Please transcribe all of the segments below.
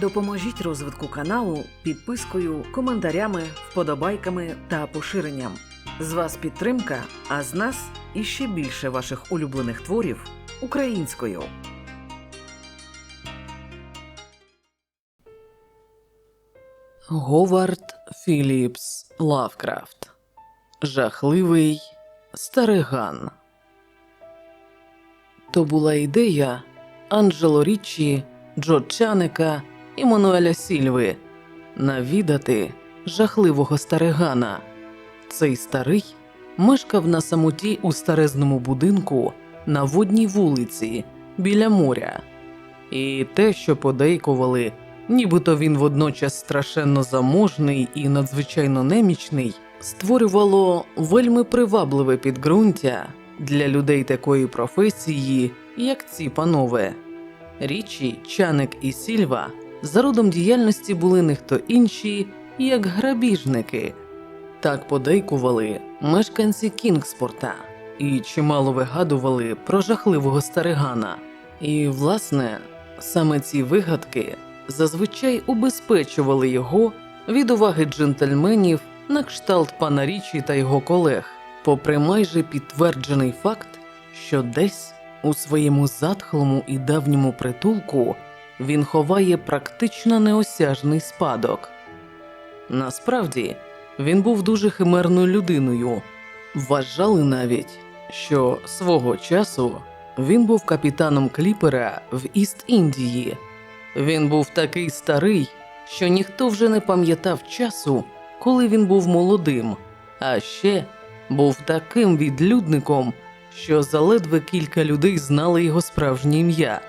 Допоможіть розвитку каналу підпискою, коментарями, вподобайками та поширенням. З вас підтримка, а з нас іще більше ваших улюблених творів українською. Говард Філіпс Лавкрафт Жахливий Стариган. То була ідея Анджело Річчі, Джо Чаника і Мануеля Сільви навідати жахливого старигана. Цей старий мешкав на самоті у старезному будинку на водній вулиці біля моря. І те, що подейкували, нібито він водночас страшенно заможний і надзвичайно немічний, створювало вельми привабливе підґрунтя для людей такої професії, як ці панове. Річі, Чаник і Сільва за родом діяльності були не хто інші, як грабіжники. Так подейкували мешканці Кінгспорта і чимало вигадували про жахливого старигана. І, власне, саме ці вигадки зазвичай убезпечували його від уваги джентльменів на кшталт пана Річі та його колег, попри майже підтверджений факт, що десь у своєму затхлому і давньому притулку він ховає практично неосяжний спадок. Насправді, він був дуже химерною людиною. Вважали навіть, що свого часу він був капітаном кліпера в Іст-Індії. Він був такий старий, що ніхто вже не пам'ятав часу, коли він був молодим, а ще був таким відлюдником, що заледве кілька людей знали його справжнє ім'я.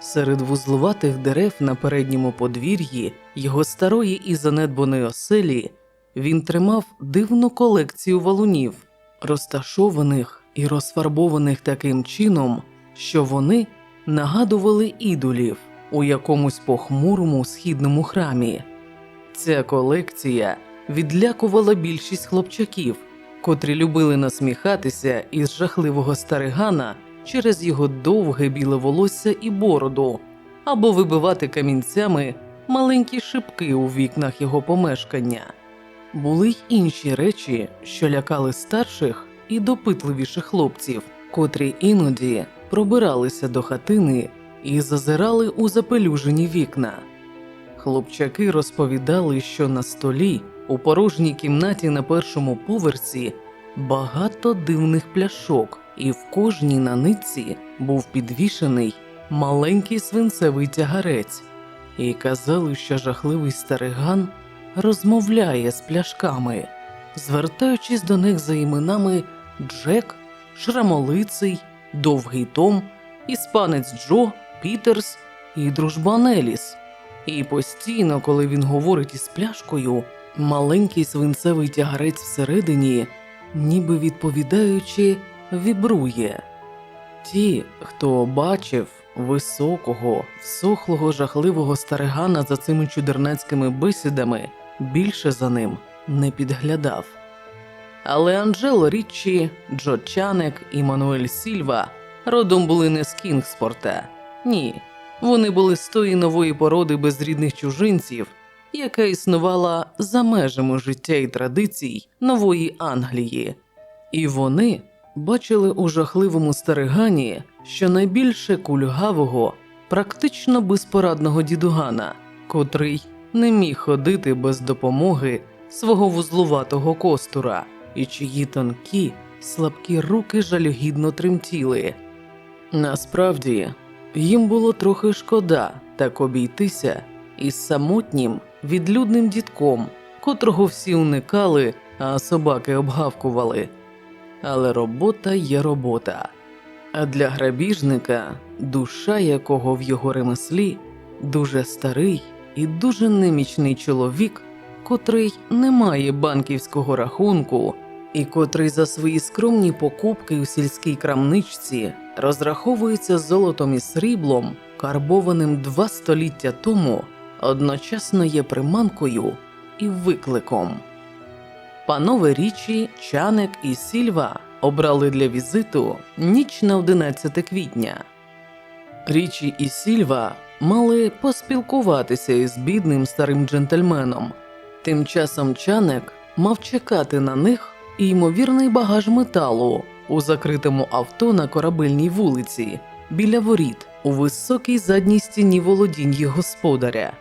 Серед вузлуватих дерев на передньому подвір'ї його старої і занедбаної оселі він тримав дивну колекцію валунів, розташованих і розфарбованих таким чином, що вони нагадували ідолів у якомусь похмурому східному храмі. Ця колекція відлякувала більшість хлопчаків, котрі любили насміхатися із жахливого старигана через його довге біле волосся і бороду, або вибивати камінцями маленькі шибки у вікнах його помешкання. Були й інші речі, що лякали старших і допитливіших хлопців, котрі іноді пробиралися до хатини і зазирали у запелюжені вікна. Хлопчаки розповідали, що на столі у порожній кімнаті на першому поверсі багато дивних пляшок, і в кожній на нитці був підвішений маленький свинцевий тягарець, і казали, що жахливий стариган розмовляє з пляшками, звертаючись до них за іменами Джек, Шрамолиций, Довгий Том, Іспанець Джо, Пітерс і дружбан Еліс. І постійно, коли він говорить із пляшкою, маленький свинцевий тягарець всередині, ніби відповідаючи, вібрує. Ті, хто бачив високого, всохлого, жахливого старигана за цими чудернацькими бесідами, більше за ним не підглядав. Але Анджело Річчі, Джо Чанек і Мануель Сільва родом були не з Кінгспорта. Ні, вони були з тої нової породи безрідних чужинців, яка існувала за межами життя і традицій нової Англії. І вони бачили у жахливому старигані щонайбільше кульгавого, практично безпорадного дідугана, котрий не міг ходити без допомоги свого вузлуватого костура, і чиї тонкі, слабкі руки жалюгідно тремтіли. Насправді, їм було трохи шкода так обійтися із самотнім, відлюдним дідком, котрого всі уникали, а собаки обгавкували. Але робота є робота. А для грабіжника, душа якого в його ремеслі, дуже старий і дуже немічний чоловік, котрий не має банківського рахунку і котрий за свої скромні покупки у сільській крамничці розраховується золотом і сріблом, карбованим два століття тому, одночасно є приманкою і викликом. Панове Річі, Чаник і Сільва обрали для візиту ніч на 11 квітня. Річі і Сільва мали поспілкуватися із бідним старим джентльменом. Тим часом Чанек мав чекати на них і ймовірний багаж металу у закритому авто на корабельній вулиці біля воріт у високій задній стіні володінь господаря.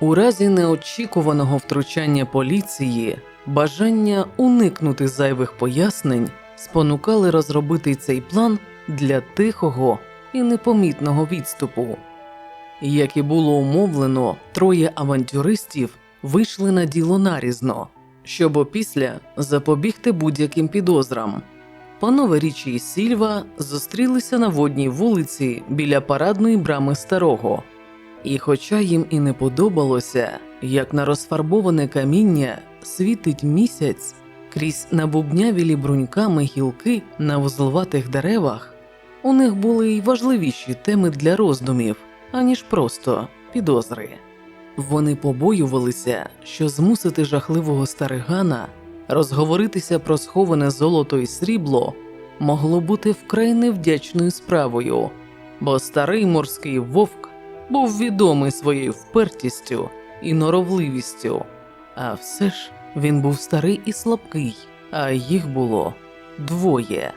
У разі неочікуваного втручання поліції бажання уникнути зайвих пояснень спонукали розробити цей план для тихого і непомітного відступу. Як і було умовлено, троє авантюристів вийшли на діло нарізно, щоб опісля запобігти будь-яким підозрам. Панове Річі і Сільва зустрілися на водній вулиці біля парадної брами старого. І хоча їм і не подобалося, як на розфарбоване каміння світить місяць крізь набубнявілі бруньками гілки на вузловатих деревах, у них були й важливіші теми для роздумів, аніж просто підозри. Вони побоювалися, що змусити жахливого старигана розговоритися про сховане золото і срібло могло бути вкрай невдячною справою, бо старий морський вовк був відомий своєю впертістю і норовливістю, а все ж він був старий і слабкий, а їх було двоє.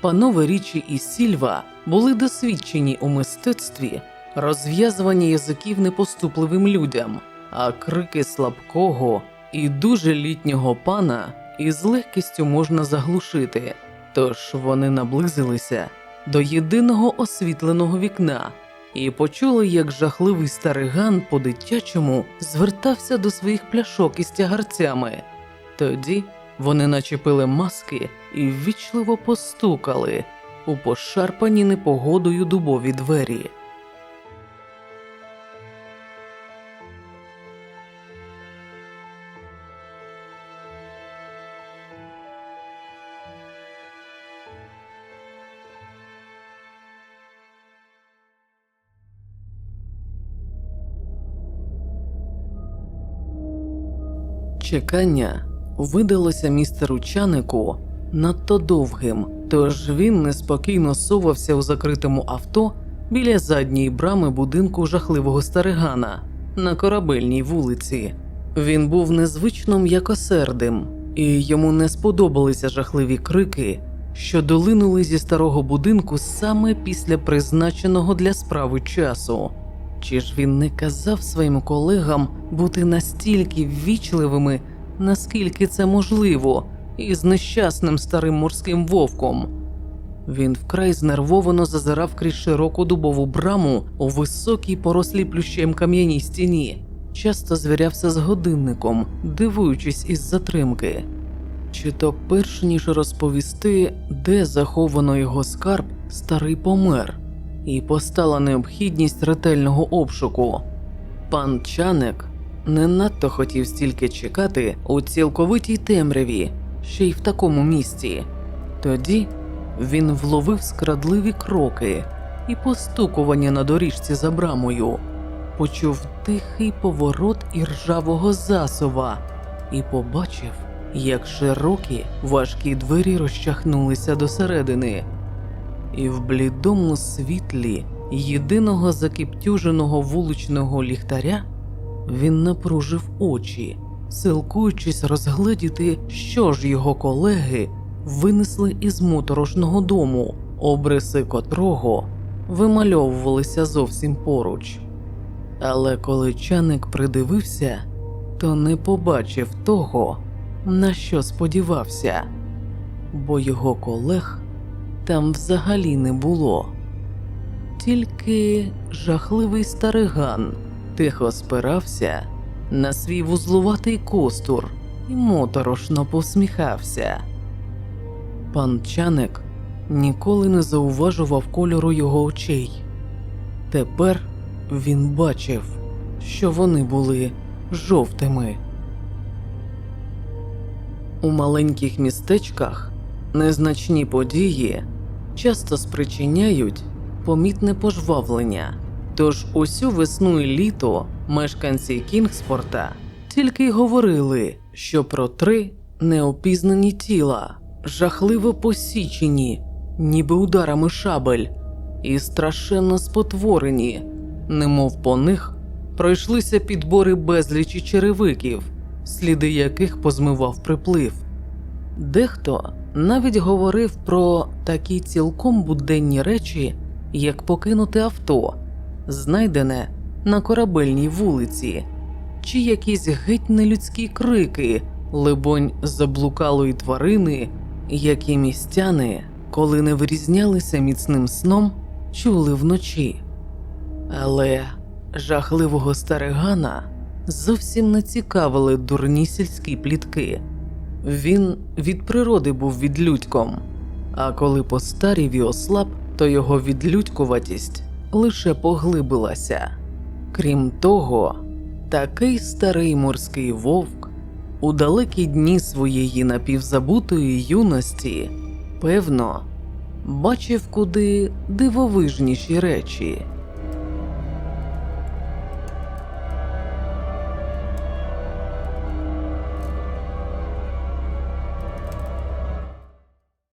Панове Річі і Сільва були досвідчені у мистецтві розв'язування язиків непоступливим людям, а крики слабкого і дуже літнього пана із легкістю можна заглушити. Тож вони наблизилися до єдиного освітленого вікна і почули, як жахливий стариган по дитячому звертався до своїх пляшок із тягарцями. Тоді вони начепили маски і ввічливо постукали у пошарпані непогодою дубові двері. Чекання видалося містеру Чанику надто довгим, тож він неспокійно сувався у закритому авто біля задньої брами будинку жахливого старигана на корабельній вулиці. Він був незвично м'якосердим, і йому не сподобалися жахливі крики, що долинули зі старого будинку саме після призначеного для справи часу. Чи ж він не казав своїм колегам бути настільки ввічливими, наскільки це можливо, із нещасним старим морським вовком? Він вкрай знервовано зазирав крізь широку дубову браму у високій порослій плющем кам'яній стіні, часто звірявся з годинником, дивуючись із затримки. Чи то перш ніж розповісти, де заховано його скарб, старий помер і постала необхідність ретельного обшуку. Пан Чаник не надто хотів стільки чекати у цілковитій темряві, ще й в такому місці. Тоді він вловив скрадливі кроки і постукування на доріжці за брамою, почув тихий поворот іржавого засова і побачив, як широкі важкі двері розчахнулися досередини і в блідому світлі єдиного закіптюженого вуличного ліхтаря він напружив очі, силкуючись розгледіти, що ж його колеги винесли із моторошного дому, обриси котрого вимальовувалися зовсім поруч. Але коли чаник придивився, то не побачив того, на що сподівався, бо його колег там взагалі не було. Тільки жахливий стариган тихо спирався на свій вузлуватий костур і моторошно посміхався. Пан Чаник ніколи не зауважував кольору його очей. Тепер він бачив, що вони були жовтими. У маленьких містечках незначні події часто спричиняють помітне пожвавлення. Тож усю весну і літо мешканці Кінгспорта тільки й говорили, що про три неопізнані тіла, жахливо посічені, ніби ударами шабель, і страшенно спотворені, немов по них пройшлися підбори безлічі черевиків, сліди яких позмивав приплив. Дехто навіть говорив про такі цілком буденні речі, як покинуте авто, знайдене на корабельній вулиці, чи якісь геть нелюдські крики, либонь заблукалої тварини, які містяни, коли не вирізнялися міцним сном, чули вночі. Але жахливого старигана зовсім не цікавили дурні сільські плітки. Він від природи був відлюдьком, а коли постарів і ослаб, то його відлюдькуватість лише поглибилася. Крім того, такий старий морський вовк у далекі дні своєї напівзабутої юності, певно, бачив куди дивовижніші речі.